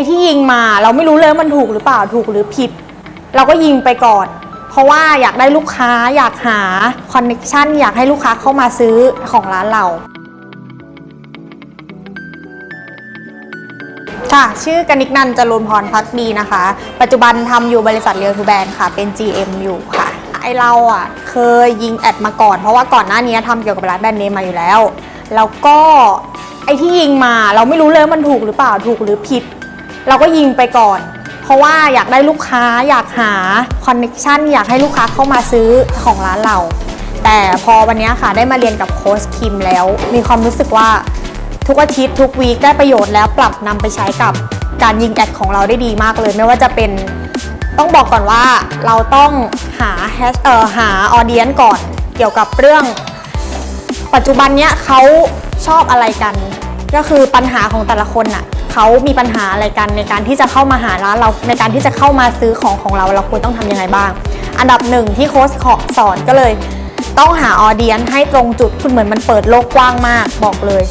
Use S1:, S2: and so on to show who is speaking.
S1: อ้ที่ยิงมาเราไม่รู้เลยมันถูกหรือเปล่าถูกหรือผิด เราก็ยิงไปก่อน เพราะว่าอยากได้ลูกค้าอยากหาคอนเน็ชันอยากให้ลูกค้าเข้ามาซื้อของร้านเรา ค่ะ ชื่อกนิกนันจรุนพรพักดีนะคะ ปัจจุบันทำอยู่บริษัทเรียวทูแบนค่ะ เป็น GM อยู่ค่ะไอเราอะเคยยิงแอดมาก่อน เพราะว่าก่อนหน้านี้ทำเกี่ยวกับร้านแบรนด์เนมมาอยู่แล้ว แล้วก็ไอที่ยิงมาเราไม่รู้เลยมันถูกหรือเปล่าถูกหรือผิด เราก็ยิงไปก่อน เพราะว่าอยากได้ลูกค้าอยากหาคอนเน็ชันอยากให้ลูกค้าเข้ามาซื้อของร้านเรา แต่พอวันนี้ค่ะได้มาเรียนกับโค้ชคิมแล้ว มีความรู้สึกว่าทุกอาทิตย์ทุกวีคได้ประโยชน์แล้วปรับนำไปใช้กับการยิงแอดของเราได้ดีมากเลย ไม่ว่าจะเป็นต้องบอกก่อนว่าเราต้องหาแฮชเอ่อหาออเดียนก่อนเกี่ยวกับเรื่อง ปัจจุบันเนี้ยเขาชอบอะไรกัน ก็คือปัญหาของแต่ละคนน่ะ เขามีปัญหาอะไรกันในการที่จะเข้ามาหาร้านเราในการที่จะเข้ามาซื้อของของเราเราควรต้องทำยังไงบ้าง อันดับหนึ่งที่โค้ชขอสอนก็เลย ต้องหาออเดียนให้ตรงจุดคุณเหมือนมันเปิดโลกกว้างมากบอกเลย